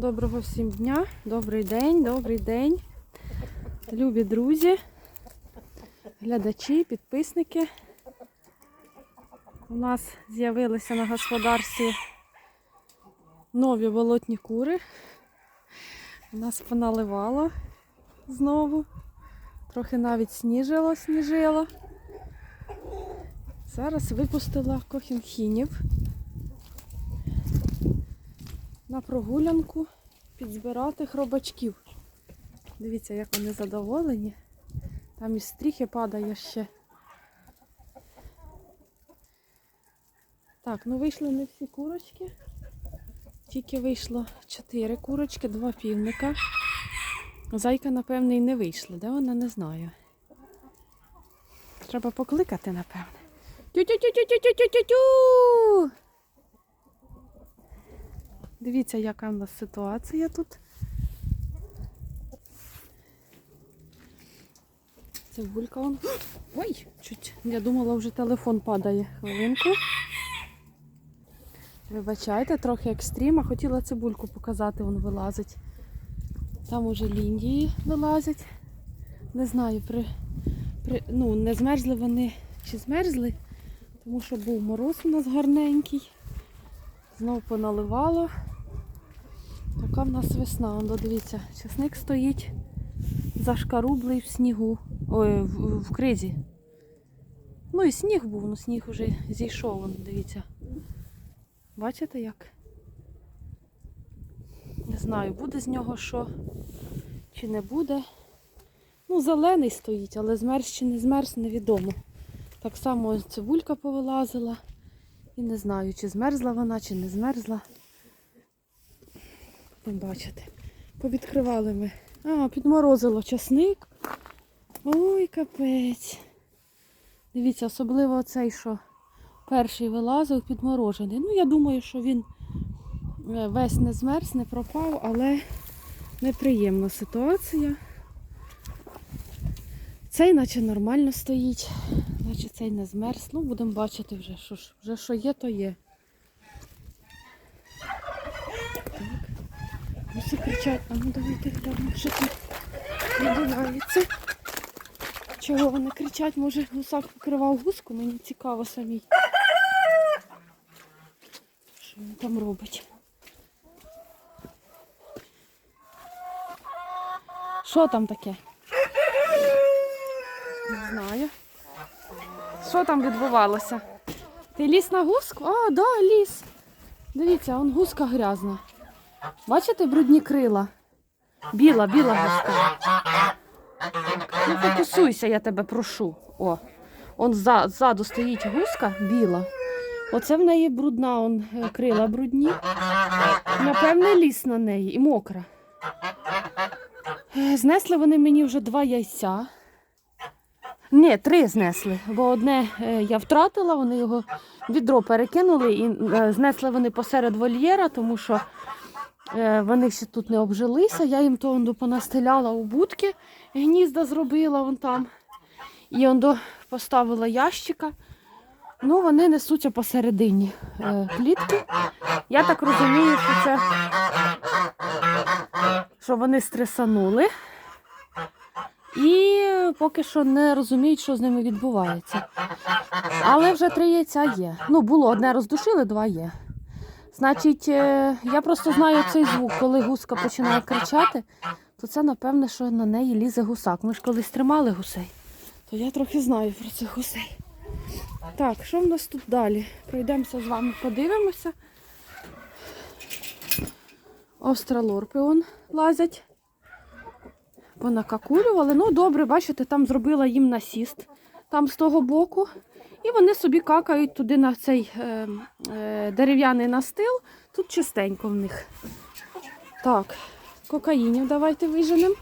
Доброго всім дня, добрий день, добрий день. Любі друзі, глядачі, підписники. У нас з'явилися на господарстві нові болотні кури. У нас поналивало знову. Трохи навіть сніжило, сніжило. Зараз випустила кохінхінів на прогулянку підзбирати хробачків. Дивіться, як вони задоволені. Там із стріхи падає ще. Так, ну вийшли не всі курочки. Тільки вийшло чотири курочки, два півника. Зайка, напевне, і не вийшла. Де вона, не знаю. Треба покликати, напевне. Тю-тю-тю-тю-тю-тю-тю-тю! Дивіться, яка в нас ситуація тут. Цибулька вон. Ой, чуть. Я думала, вже телефон падає. Хвилинку. Вибачайте, трохи екстрім, хотіла цибульку показати, вон вилазить. Там уже ліндії вилазять. Не знаю, при, при, ну, не змерзли вони чи змерзли, тому що був мороз у нас гарненький. Знову поналивало. Така в нас весна. Вон, дивіться, часник стоїть зашкарублий в снігу. Ой, в, в кризі. Ну і сніг був, ну сніг вже зійшов, вон, дивіться. Бачите як? Не знаю, буде з нього що чи не буде. Ну, зелений стоїть, але змерз чи не змерз, невідомо. Так само цибулька повилазила. І не знаю, чи змерзла вона, чи не змерзла. Ви бачите. Повідкривали ми. А, підморозило часник. Ой, капець. Дивіться, особливо цей, що перший вилазив, підморожений. Ну, я думаю, що він е, весь не змерз, не пропав, але неприємна ситуація. Цей наче нормально стоїть, наче цей не змерз. Ну, будемо бачити вже, що вже що є, то є. Гуси кричать, а ну давайте глянемо, що тут відбувається. Чого вони кричать? Може гусак покривав гуску? Мені цікаво самій. Що він там робить? Що там таке? Не знаю. Що там відбувалося? Ти ліс на гуску? А, да, ліс. Дивіться, он гуска грязна. Бачите брудні крила? Біла, біла гуска. Ну фокусуйся, я тебе прошу. О, он ззаду стоїть гуска біла. Оце в неї брудна, он е, крила брудні. Напевне, ліс на неї і мокра. Е, Знесли вони мені вже два яйця. Ні, три знесли, бо одне е, я втратила, вони його відро перекинули і знесли вони посеред вольєра, тому що вони ще тут не обжилися. Я їм то он до понастеляла у будки, гнізда зробила вон там. І он до поставила ящика. Ну, вони несуться посередині е, клітки. Я так розумію, що це що вони стресанули. І поки що не розуміють, що з ними відбувається. Але вже три яйця є. Ну, було одне роздушили, два є. Значить, е, я просто знаю цей звук, коли гуска починає кричати, то це, напевне, що на неї лізе гусак. Ми ж колись тримали гусей, то я трохи знаю про цих гусей. Так, що в нас тут далі? Пройдемося з вами, подивимося. Остролорпи он лазять. Понакакулювали. Ну, добре, бачите, там зробила їм насіст там з того боку. І вони собі какають туди на цей е, е, дерев'яний настил. Тут чистенько в них. Так, кокаїнів давайте виженемо.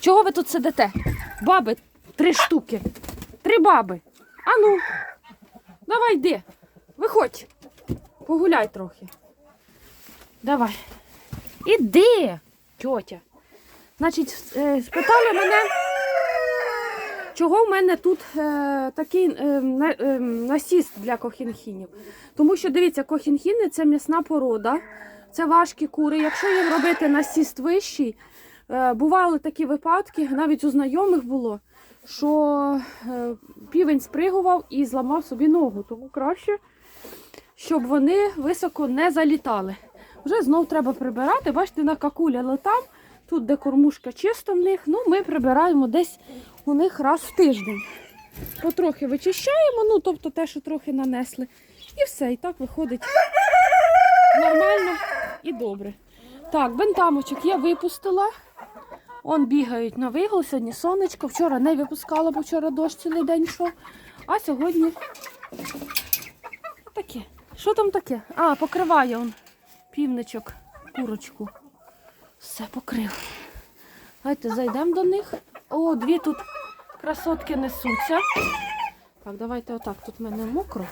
Чого ви тут сидите? Баби, три штуки. Три баби. Ану, давай йди. Виходь. Погуляй трохи. Давай. Іди, тьотя. Значить, е, спитали мене, чого в мене тут е, такий е, е, насіст для кохінхінів. Тому що, дивіться, кохінхіни це м'ясна порода. Це важкі кури. Якщо їм робити насіст вищий, е, бували такі випадки, навіть у знайомих було, що е, півень спригував і зламав собі ногу. Тому краще, щоб вони високо не залітали. Вже знов треба прибирати. Бачите, на какуля там, тут де кормушка чисто в них, ну ми прибираємо десь у них раз в тиждень. Потрохи вичищаємо, ну тобто те, що трохи нанесли. І все, і так виходить нормально і добре. Так, бентамочок я випустила. Он бігають на вигул, сьогодні сонечко. Вчора не випускала, бо вчора дощ цілий день йшов. А сьогодні таке. Що там таке? А, покриває он півничок, курочку. Все покрив. Давайте зайдемо до них. О, дві тут красотки несуться. Так, давайте отак. Тут в мене мокро.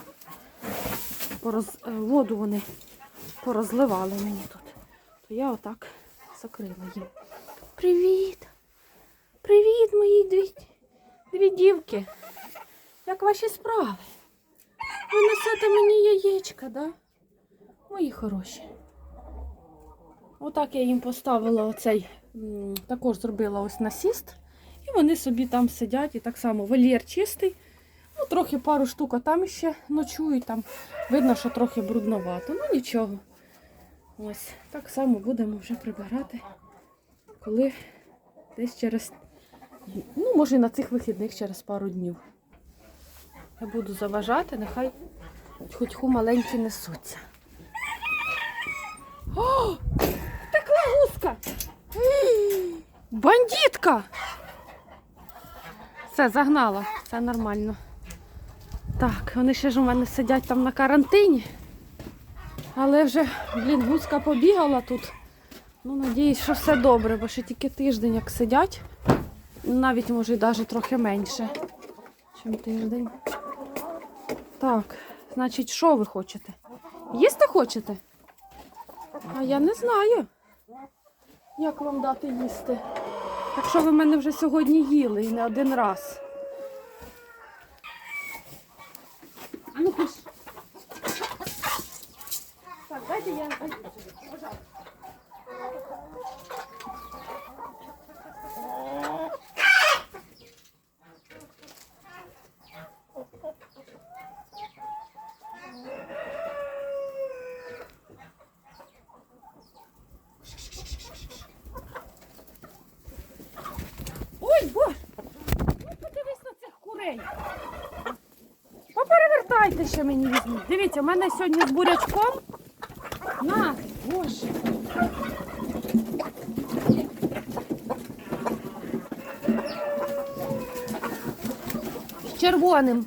Пороз... е, Воду вони порозливали мені тут. То я отак закрила їм. Привіт! Привіт, мої дві, дві дівки. Як ваші справи? Ви несете мені яєчка, да? Мої хороші. Отак я їм поставила оцей, також зробила ось насіст. І вони собі там сидять і так само вольєр чистий. Ну, трохи пару штук там ще ночують. Там видно, що трохи брудновато. Ну нічого. Ось так само будемо вже прибирати, коли десь через, ну, може, на цих вихідних через пару днів. Я буду заважати, нехай хоч ху маленькі несуться. Ій, Бандитка! Все, загнала, все нормально. Так, вони ще ж у мене сидять там на карантині. Але вже, блін, гуска побігала тут. Ну, надіюсь, що все добре, бо ще тільки тиждень як сидять. Навіть може і навіть трохи менше, ніж тиждень. Так, значить, що ви хочете? Їсти хочете? А я не знаю, як вам дати їсти. Якщо ви мене вже сьогодні їли і не один раз. А ну пиш. Так, дайте я. Пожалуйста. Ой, боже! Ну подивись на цих курей. Поперевертайте ще мені візьміть. Дивіться, у мене сьогодні з бурячком. На, боже. З червоним.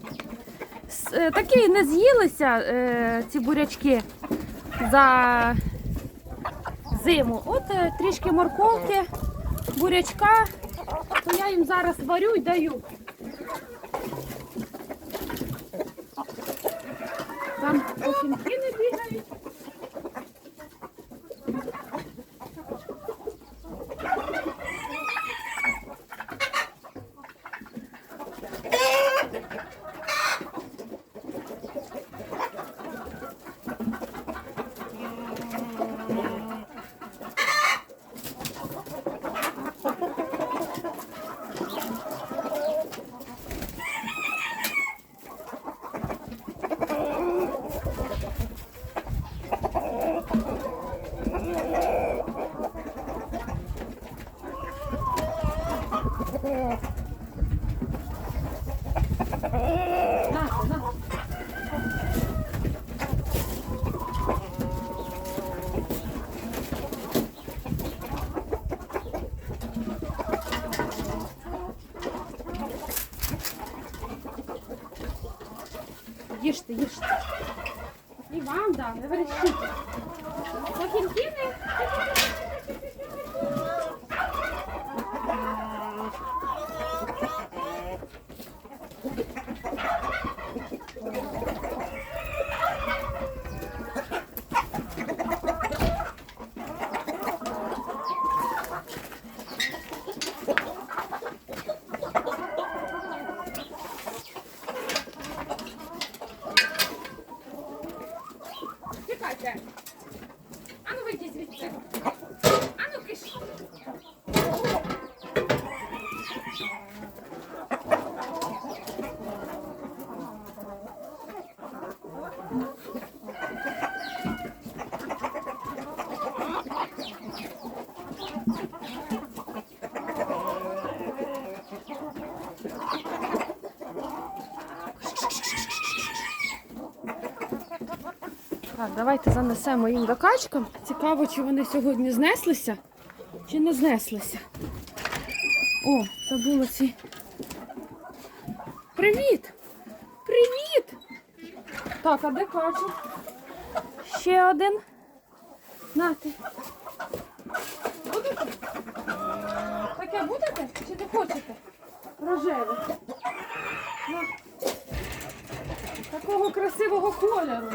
Е, Такі не з'їлися е, ці бурячки за зиму. От е, трішки морковки, бурячка, то я їм зараз варю і даю. Там похінки не бігають. На, на. Їжте, їжте. І вам, да, не верещіть. Okay. Давайте занесемо їм до качкам. Цікаво, чи вони сьогодні знеслися, чи не знеслися. О, забула ці. Привіт! Привіт! Так, а де качу? Ще один. Нати. Будете? Таке будете? Чи не хочете? Рожеве. Такого красивого кольору.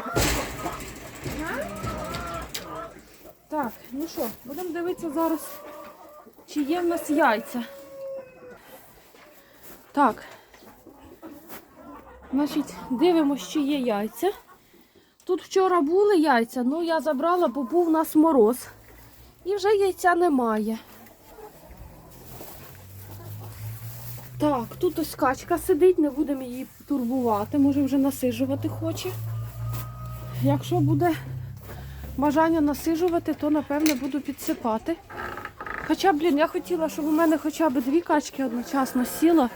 Так, ну що, будемо дивитися зараз, чи є в нас яйця. Так. Значить, дивимося, чи є яйця. Тут вчора були яйця, ну я забрала, бо був у нас мороз. І вже яйця немає. Так, тут ось качка сидить, не будемо її турбувати, може вже насижувати хоче. Якщо буде бажання насижувати, то напевне буду підсипати. Хоча, блін, я хотіла, щоб у мене хоча б дві качки одночасно сіло,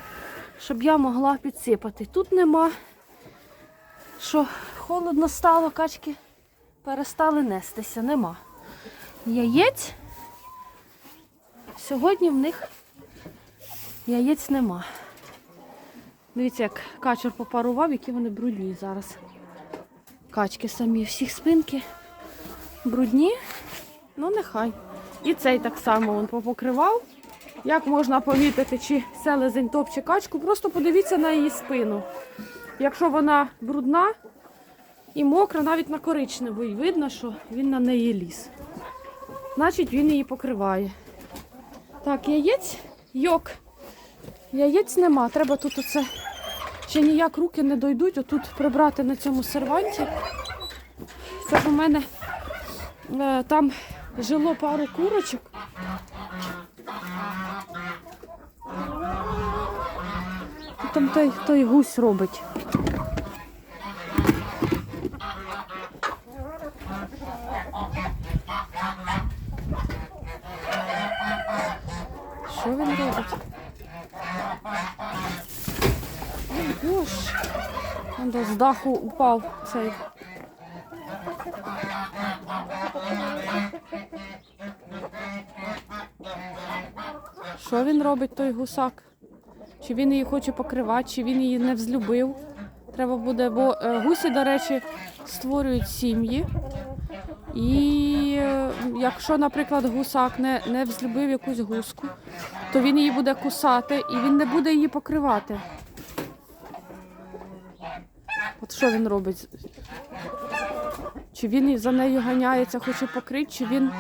щоб я могла підсипати. Тут нема. Що холодно стало, качки перестали нестися, нема. Яєць. Сьогодні в них яєць нема. Дивіться, як качур попарував, які вони брудні зараз. Качки самі, всіх спинки брудні, ну нехай. І цей так само він попокривав. Як можна помітити, чи селезень топче качку, просто подивіться на її спину. Якщо вона брудна і мокра, навіть на коричневій видно, що він на неї ліз. Значить, він її покриває. Так, яєць, йок. Яєць нема. Треба тут оце. Ще ніяк руки не дойдуть, отут прибрати на цьому серванті. Це у мене е, там жило пару курочок. Там той, той гусь робить. Що він робить? Ой, Боже. Он до з даху упав цей. Що він робить, той гусак? Чи він її хоче покривати, чи він її не взлюбив. Треба буде, бо е, гусі, до речі, створюють сім'ї. І е, якщо, наприклад, гусак не, не взлюбив якусь гуску, то він її буде кусати і він не буде її покривати. Що він робить? Чи він за нею ганяється, хоче покрити, чи він,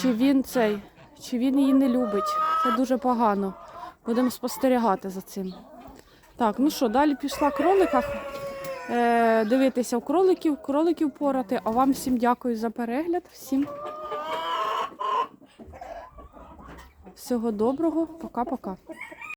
чи він цей, чи він її не любить. Це дуже погано. Будемо спостерігати за цим. Так, ну що, далі пішла кролика. Е, дивитися в кроликів, кроликів порати. А вам всім дякую за перегляд. Всім всього доброго. Пока-пока.